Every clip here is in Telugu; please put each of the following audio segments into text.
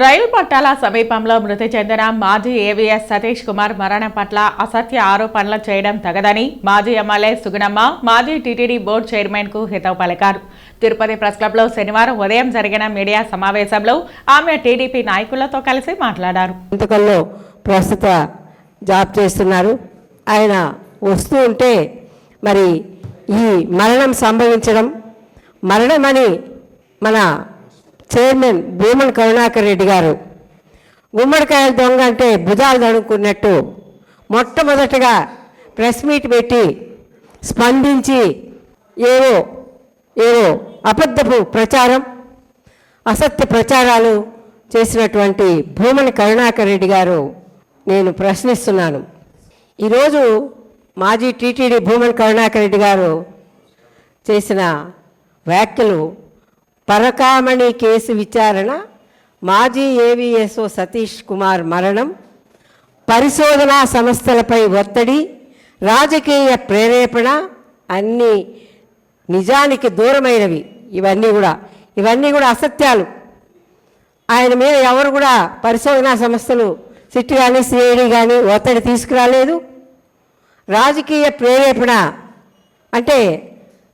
రైలు పట్టాల సమీపంలో మృతి చెందిన మాజీ ఏవీఎస్ సతీష్ కుమార్ మరణం పట్ల అసత్య ఆరోపణలు చేయడం తగదని మాజీ ఎమ్మెల్యే సుగుణమ్మ మాజీ టీటీడీ బోర్డు చైర్మన్కు హితవు పలికారు. తిరుపతి ప్రెస్ క్లబ్లో శనివారం ఉదయం జరిగిన మీడియా సమావేశంలో ఆమె టీడీపీ నాయకులతో కలిసి మాట్లాడారు. పుస్తకంలో ప్రస్తుత జాబ్ చేస్తున్నారు. ఆయన వస్తూ ఉంటే మరి ఈ మరణం సంభవించడం మరణమని మన చైర్మన్ భూమన్ కరుణాకర్ రెడ్డి గారు. గుమ్మడికాయల దొంగ అంటే భుజాలు దడుకున్నట్టు మొట్టమొదటగా ప్రెస్ మీట్ పెట్టి స్పందించి ఏవో ఏవో అబద్ధపు ప్రచారం అసత్య ప్రచారాలు చేసినటువంటి భూమన్ కరుణాకర్ రెడ్డి గారు నేను ప్రశ్నిస్తున్నాను. ఈరోజు మాజీ టీటీడీ భూమన్ కరుణాకర్ రెడ్డి గారు చేసిన వ్యాఖ్యలు పరకామణి కేసు విచారణ మాజీ ఏవిఎస్ఓ సతీష్ కుమార్ మరణం పరిశోధనా సంస్థలపై ఒత్తిడి రాజకీయ ప్రేరేపణ అన్నీ నిజానికి దూరమైనవి. ఇవన్నీ కూడా ఇవన్నీ కూడా అసత్యాలు. ఆయన మీద ఎవరు కూడా పరిశోధనా సంస్థలు సిట్ కానీ సిఐడి కానీ ఒత్తిడి తీసుకురాలేదు. రాజకీయ ప్రేరేపణ అంటే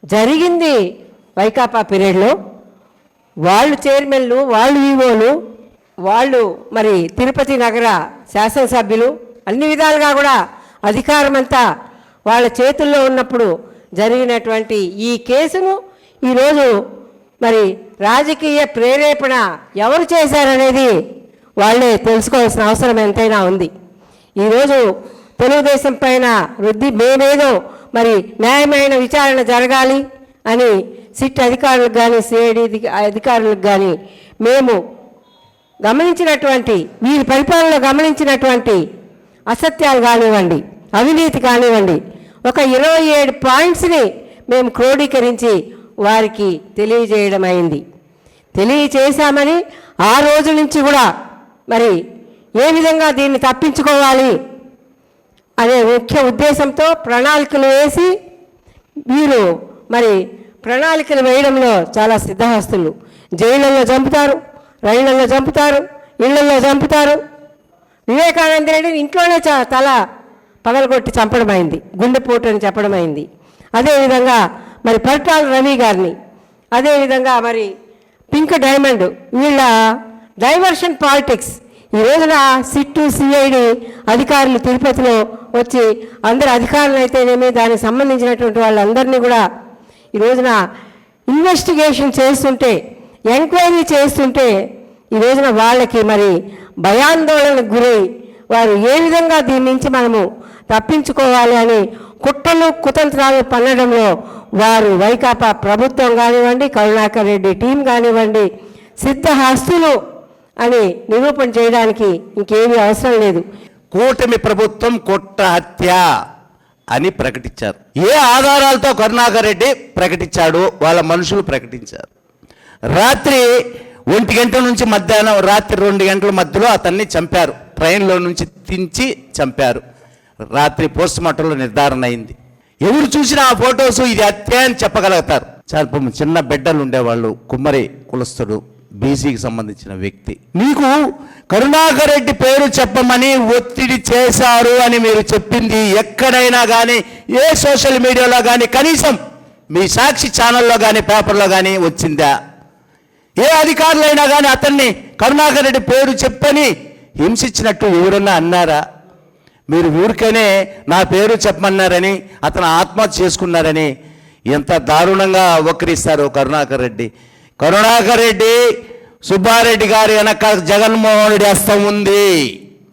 జరిగింది వైకాపా పీరియడ్లో. వాళ్ళు చైర్మన్లు వాళ్ళు ఈవోలు వాళ్ళు మరి తిరుపతి నగర శాసనసభ్యులు అన్ని విధాలుగా కూడా అధికారం అంతా వాళ్ళ చేతుల్లో ఉన్నప్పుడు జరిగినటువంటి ఈ కేసును ఈరోజు మరి రాజకీయ ప్రేరేపణ ఎవరు చేశారనేది వాళ్ళే తెలుసుకోవాల్సిన అవసరం ఎంతైనా ఉంది. ఈరోజు తెలుగుదేశం పైన వృద్ధి మేమేదో మరి న్యాయమైన విచారణ జరగాలి అని సిట్ అధికారులకు కానీ సిఐడి అధికారులకు కానీ మేము గమనించినటువంటి వీరి పరిపాలనలో గమనించినటువంటి అసత్యాలు కానివ్వండి అవినీతి కానివ్వండి ఒక ఇరవై ఏడు పాయింట్స్ని మేము క్రోడీకరించి వారికి తెలియజేయడం అయింది. తెలియచేశామని ఆ రోజు నుంచి కూడా మరి ఏ విధంగా దీన్ని తప్పించుకోవాలి అనే ముఖ్య ఉద్దేశంతో ప్రణాళికలు వేసి వీరు మరి ప్రణాళికలు వేయడంలో చాలా సిద్ధహస్తులు. జైళ్ళల్లో చంపుతారు రైళ్ళలో చంపుతారు ఇళ్ళలో చంపుతారు. వివేకానంద రెడ్డిని ఇంట్లోనే చ తల పగలగొట్టి చంపడమైంది గుండెపోటు అని చెప్పడమైంది. అదేవిధంగా మరి పరిటాల రవి గారిని అదేవిధంగా మరి పింక్ డైమండ్ వీళ్ళ డైవర్షన్ పాలిటిక్స్. ఈ రోజున సిట్టు సిఐడి అధికారులు తిరుపతిలో వచ్చి అందరు అధికారులు అయితేనేమి దానికి సంబంధించినటువంటి వాళ్ళందరినీ కూడా ఈ రోజున ఇన్వెస్టిగేషన్ చేస్తుంటే ఎంక్వైరీ చేస్తుంటే ఈ రోజున వాళ్ళకి మరి భయాందోళనకు గురై వారు ఏ విధంగా దీని నుంచి మనము తప్పించుకోవాలి అని కుట్రలు కుతంత్రాలు పన్నడంలో వారు వైకాపా ప్రభుత్వం కానివ్వండి కరుణాకర్ రెడ్డి టీం కానివ్వండి సిద్ధహస్తులు అని నిరూపణ చేయడానికి ఇంకేమీ అవసరం లేదు. కూటమి ప్రభుత్వం కుట్ర హత్య. అని ప్రకటించారు. ఏ ఆధారాలతో కరుణాకర్ రెడ్డి ప్రకటించాడు? వాళ్ళ మనుషులు ప్రకటించారు. రాత్రి ఒంటి గంటల నుంచి మధ్యాహ్నం రాత్రి రెండు గంటల మధ్యలో అతన్ని చంపారు. ట్రైన్లో నుంచి తించి చంపారు. రాత్రి పోస్ట్ మార్టంలో నిర్ధారణ అయింది. ఎవరు చూసినా ఆ ఫొటోస్ ఇది హత్య అని చెప్పగలుగుతారు. చాలా చిన్న బిడ్డలు ఉండేవాళ్ళు కుమ్మరి కులస్తుడు బీసీకి సంబంధించిన వ్యక్తి. మీకు కరుణాకర్ రెడ్డి పేరు చెప్పమని ఒత్తిడి చేశారు అని మీరు చెప్పింది ఎక్కడైనా కానీ ఏ సోషల్ మీడియాలో కానీ కనీసం మీ సాక్షి ఛానల్లో కానీ పేపర్లో కానీ వచ్చిందా? ఏ అధికారులైనా కానీ అతన్ని కరుణాకర్ రెడ్డి పేరు చెప్పని హింసించినట్టు ఎవరన్నా అన్నారా? మీరు ఊరికనే నా పేరు చెప్పమన్నారని అతను ఆత్మహత్య చేసుకున్నారని ఎంత దారుణంగా వక్రిస్తారు కరుణాకర్ రెడ్డి. కరుణాకర్ రెడ్డి సుబ్బారెడ్డి గారి వెనక జగన్మోహన్ రెడ్డి హస్తం ఉంది.